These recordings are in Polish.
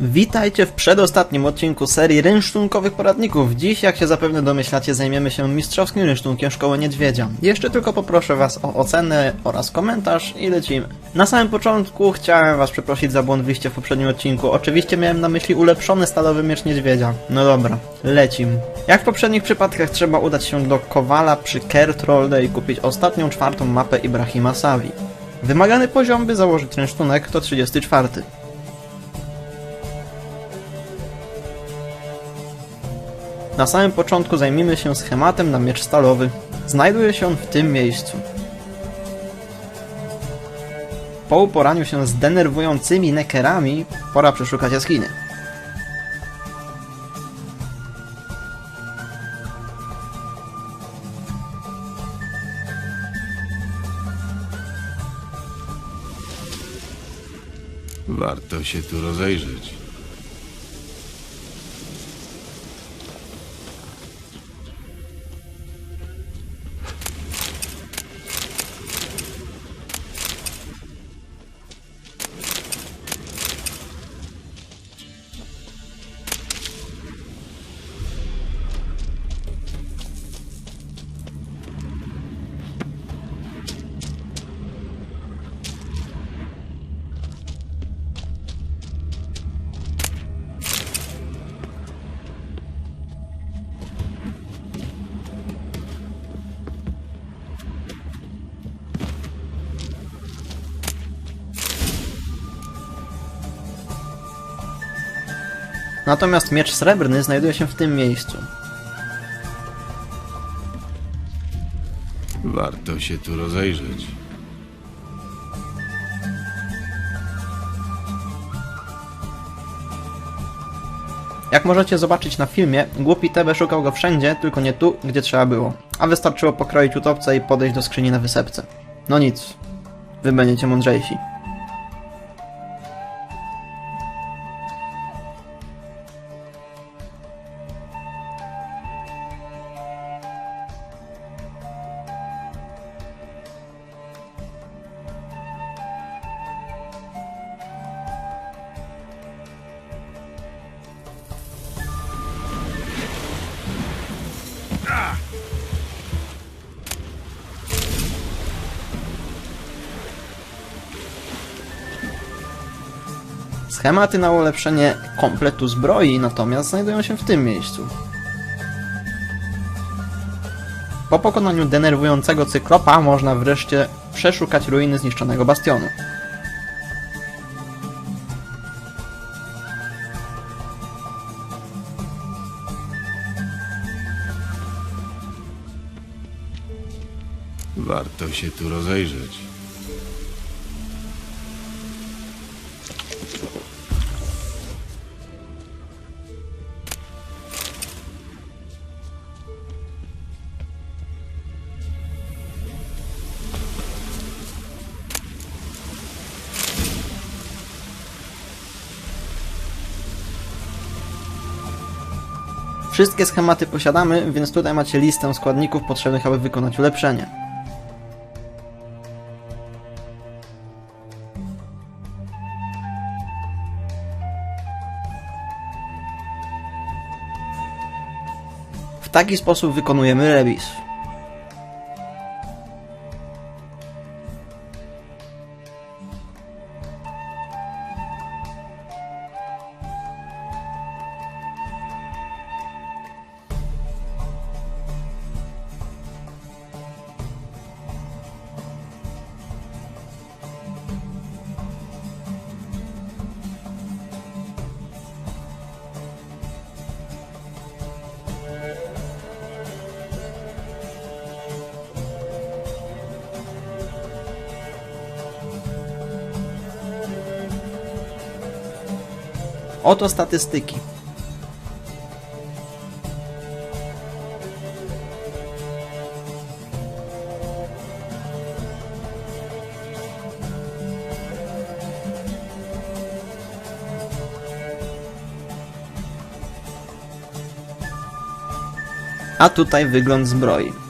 Witajcie w przedostatnim odcinku serii rynsztunkowych poradników. Dziś, jak się zapewne domyślacie, zajmiemy się mistrzowskim rynsztunkiem Szkoły Niedźwiedzia. Jeszcze tylko poproszę Was o ocenę oraz komentarz i lecimy. Na samym początku chciałem Was przeprosić za błąd wyjścia w poprzednim odcinku. Oczywiście miałem na myśli ulepszony stalowy miecz Niedźwiedzia. No dobra, lecim. Jak w poprzednich przypadkach trzeba udać się do Kowala przy Kertrolde i kupić ostatnią czwartą mapę Ibrahima Savi. Wymagany poziom, by założyć rynsztunek to 34. Na samym początku zajmijmy się schematem na miecz stalowy. Znajduje się on w tym miejscu. Po uporaniu się z denerwującymi nekerami, pora przeszukać jaskinię. Warto się tu rozejrzeć. Natomiast miecz srebrny znajduje się w tym miejscu. Warto się tu rozejrzeć. Jak możecie zobaczyć na filmie, głupi TB szukał go wszędzie, tylko nie tu, gdzie trzeba było. A wystarczyło pokroić utopce i podejść do skrzyni na wysepce. No nic. Wy będziecie mądrzejsi. Schematy na ulepszenie kompletu zbroi natomiast znajdują się w tym miejscu. Po pokonaniu denerwującego cyklopa można wreszcie przeszukać ruiny zniszczonego bastionu. Warto się tu rozejrzeć. Wszystkie schematy posiadamy, więc tutaj macie listę składników potrzebnych, aby wykonać ulepszenie. W taki sposób wykonujemy remis. Oto statystyki. A tutaj wygląd zbroi.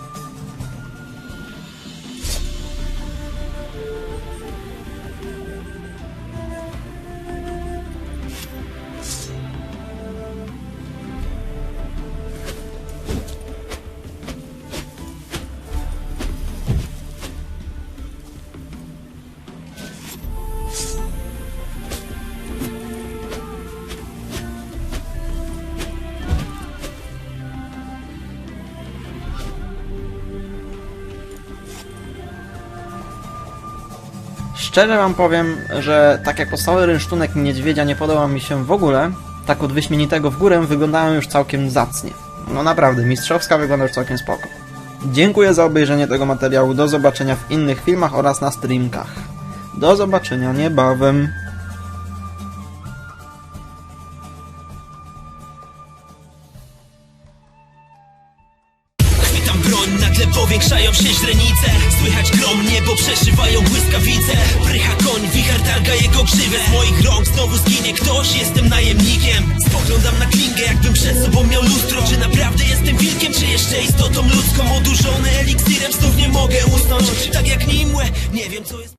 Szczerze wam powiem, że tak jak podstawowy rynsztunek niedźwiedzia nie podobał mi się w ogóle, tak od wyśmienitego w górę wyglądają już całkiem zacnie. No naprawdę, mistrzowska wygląda już całkiem spoko. Dziękuję za obejrzenie tego materiału, do zobaczenia w innych filmach oraz na streamkach. Do zobaczenia niebawem. Powiększają się źrenice. Słychać grom, niebo przeszywają błyskawice. Prycha koń, wicher targa jego grzywę. Z moich rąk znowu zginie ktoś, jestem najemnikiem. Spoglądam na klingę, jakbym przed sobą miał lustro. Czy naprawdę jestem wilkiem, czy jeszcze istotą ludzką? Odurzony eliksirem, znów nie mogę usnąć. Tak jak nimłe, nie wiem co jest